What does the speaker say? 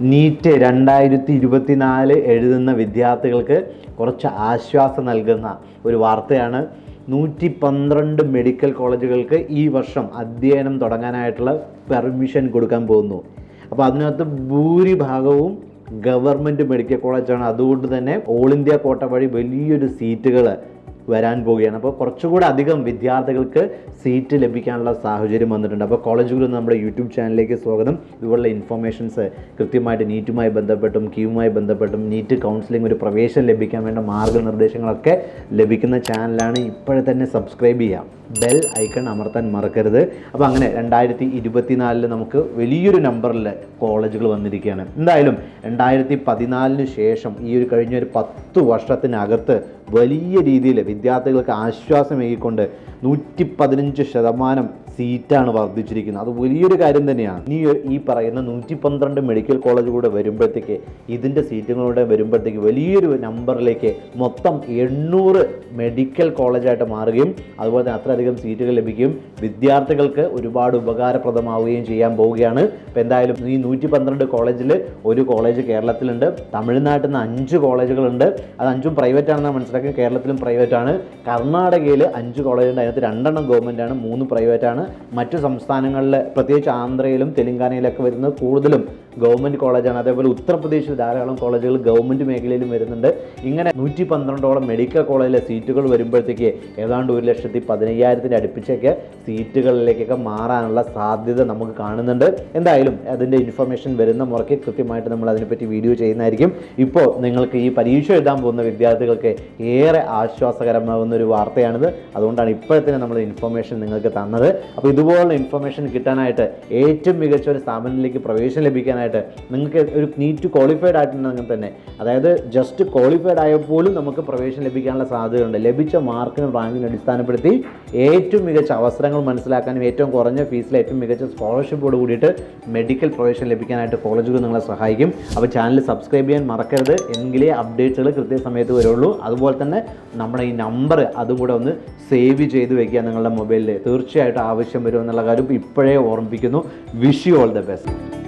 NEET രണ്ടായിരത്തി ഇരുപത്തിനാല് എഴുതുന്ന വിദ്യാർത്ഥികൾക്ക് കുറച്ച് ആശ്വാസം നൽകുന്ന ഒരു വാർത്തയാണ് നൂറ്റി പന്ത്രണ്ട് മെഡിക്കൽ കോളേജുകൾക്ക് ഈ വർഷം അധ്യയനം തുടങ്ങാനായിട്ടുള്ള പെർമിഷൻ കൊടുക്കാൻ പോകുന്നു. അപ്പോൾ അതിനകത്ത് ഭൂരിഭാഗവും ഗവൺമെന്റ് മെഡിക്കൽ കോളേജാണ്. അതുകൊണ്ട് തന്നെ ഓൾ ഇന്ത്യ കോട്ട വഴി വലിയൊരു സീറ്റുകൾ വരാൻ പോവുകയാണ്. അപ്പോൾ കുറച്ചുകൂടെ അധികം വിദ്യാർത്ഥികൾക്ക് സീറ്റ് ലഭിക്കാനുള്ള സാഹചര്യം വന്നിട്ടുണ്ട്. അപ്പോൾ കോളേജുകളിൽ ഗുരു നമ്മുടെ യൂട്യൂബ് ചാനലിലേക്ക് സ്വാഗതം. ഇതുപോലുള്ള ഇൻഫർമേഷൻസ് കൃത്യമായിട്ട് നീറ്റുമായി ബന്ധപ്പെട്ടും ക്യൂവുമായി ബന്ധപ്പെട്ടും നീറ്റ് കൗൺസിലിംഗ് ഒരു പ്രവേശനം ലഭിക്കാൻ വേണ്ട മാർഗനിർദ്ദേശങ്ങളൊക്കെ ലഭിക്കുന്ന ചാനലാണ് ഇപ്പോഴെ തന്നെ സബ്സ്ക്രൈബ് ചെയ്യാം ബെൽ ഐക്കൺ അമർത്താൻ മറക്കരുത്. അപ്പോൾ അങ്ങനെ രണ്ടായിരത്തി ഇരുപത്തിനാലിൽ നമുക്ക് വലിയൊരു നമ്പറിൽ കോളേജുകൾ വന്നിരിക്കുകയാണ്. എന്തായാലും രണ്ടായിരത്തി പതിനാലിന് ശേഷം ഈ ഒരു കഴിഞ്ഞ ഒരു പത്ത് വർഷത്തിനകത്ത് വലിയ രീതിയിൽ വിദ്യാർത്ഥികൾക്ക് ആശ്വാസമേകിക്കൊണ്ട് നൂറ്റി പതിനഞ്ച് ശതമാനം സീറ്റാണ് വർദ്ധിച്ചിരിക്കുന്നത്. അത് വലിയൊരു കാര്യം തന്നെയാണ്. ഇനി ഈ പറയുന്ന നൂറ്റി പന്ത്രണ്ട് മെഡിക്കൽ കോളേജ് കൂടെ വരുമ്പോഴത്തേക്ക് ഇതിന്റെ സീറ്റുകളുടെ വരുമ്പോഴത്തേക്ക് വലിയൊരു നമ്പറിലേക്ക് മൊത്തം എണ്ണൂറ് മെഡിക്കൽ കോളേജായിട്ട് മാറുകയും അതുപോലെ തന്നെ അത്രയധികം സീറ്റുകൾ ലഭിക്കുകയും വിദ്യാർത്ഥികൾക്ക് ഒരുപാട് ഉപകാരപ്രദമാവുകയും ചെയ്യാൻ പോവുകയാണ്. അപ്പോൾ എന്തായാലും ഈ നൂറ്റി പന്ത്രണ്ട് കോളേജിൽ ഒരു കോളേജ് കേരളത്തിലുണ്ട്. തമിഴ്നാട്ടിൽ നിന്ന് അഞ്ച് കോളേജുകളുണ്ട്. അത് അഞ്ചും പ്രൈവറ്റ് ആണെന്ന് മനസ്സിലാക്കി കേരളത്തിലും പ്രൈവറ്റ് ആണ് കർണാടകയിൽ അഞ്ച് കോളേജുണ്ട് അതിനകത്ത് രണ്ടെണ്ണം ഗവൺമെന്റ് ആണ് മൂന്ന് പ്രൈവറ്റ് ആണ്. മറ്റു സംസ്ഥാനങ്ങളിൽ പ്രത്യേകിച്ച് ആന്ധ്രയിലും തെലങ്കാനയിലൊക്കെ വരുന്നത് കൂടുതലും ഗവൺമെന്റ് കോളേജാണ്. അതേപോലെ ഉത്തർപ്രദേശിൽ ധാരാളം കോളേജുകൾ ഗവൺമെന്റ് മേഖലയിലും വരുന്നുണ്ട്. ഇങ്ങനെ നൂറ്റി പന്ത്രണ്ടോളം മെഡിക്കൽ കോളേജിലെ സീറ്റുകൾ വരുമ്പോഴത്തേക്ക് ഏതാണ്ട് ഒരു ലക്ഷത്തി പതിനയ്യായിരത്തിന്റെ അടുപ്പിച്ചൊക്കെ സീറ്റുകളിലേക്കൊക്കെ മാറാനുള്ള സാധ്യത നമുക്ക് കാണുന്നുണ്ട്. എന്തായാലും അതിന്റെ ഇൻഫർമേഷൻ വരുന്ന മുറയ്ക്ക് കൃത്യമായിട്ട് നമ്മൾ അതിനെപ്പറ്റി വീഡിയോ ചെയ്യുന്നതായിരിക്കും. ഇപ്പോൾ നിങ്ങൾക്ക് ഈ പരീക്ഷ എഴുതാൻ പോകുന്ന വിദ്യാർത്ഥികൾക്ക് ഏറെ ആശ്വാസകരമാകുന്ന ഒരു വാർത്തയാണിത്. അതുകൊണ്ടാണ് ഇപ്പോഴത്തെ നമ്മൾ ഇൻഫർമേഷൻ നിങ്ങൾക്ക് തന്നത്. അപ്പോൾ ഇതുപോലുള്ള ഇൻഫർമേഷൻ കിട്ടാനായിട്ട് ഏറ്റവും മികച്ച ഒരു സ്ഥാപനത്തിലേക്ക് പ്രവേശനം ലഭിക്കാനായിട്ട് നിങ്ങൾക്ക് ഒരു നീറ്റ് ക്വാളിഫൈഡ് ആയിട്ടുണ്ടെങ്കിൽ തന്നെ. അതായത് ജസ്റ്റ് ക്വാളിഫൈഡ് ആയ പോലും നമുക്ക് പ്രവേശനം ലഭിക്കാനുള്ള സാധ്യതയുണ്ട് ലഭിച്ച മാർക്കിനും റാങ്കിനും അടിസ്ഥാനപ്പെടുത്തി ഏറ്റവും മികച്ച അവസരങ്ങൾ മനസ്സിലാക്കാനും ഏറ്റവും കുറഞ്ഞ ഫീസിൽ ഏറ്റവും മികച്ച സ്കോളർഷിപ്പോട് കൂടിയിട്ട് മെഡിക്കൽ പ്രവേശനം ലഭിക്കാനായിട്ട് കോളേജുകൾ നിങ്ങളെ സഹായിക്കും. അപ്പോൾ ചാനൽ സബ്സ്ക്രൈബ് ചെയ്യാൻ മറക്കരുത്. എങ്കിലേ അപ്ഡേറ്റുകൾ കൃത്യസമയത്ത് വരുള്ളൂ. അതുപോലെ തന്നെ നമ്മുടെ ഈ നമ്പർ അതും കൂടെ ഒന്ന് സേവ് ചെയ്ത് വെക്കുക നിങ്ങളുടെ മൊബൈലിൽ തീർച്ചയായിട്ടും ആവശ്യം വരുമെന്നുള്ള കാര്യം ഇപ്പോഴേ ഓർമ്മിപ്പിക്കുന്നു. Wish you all the best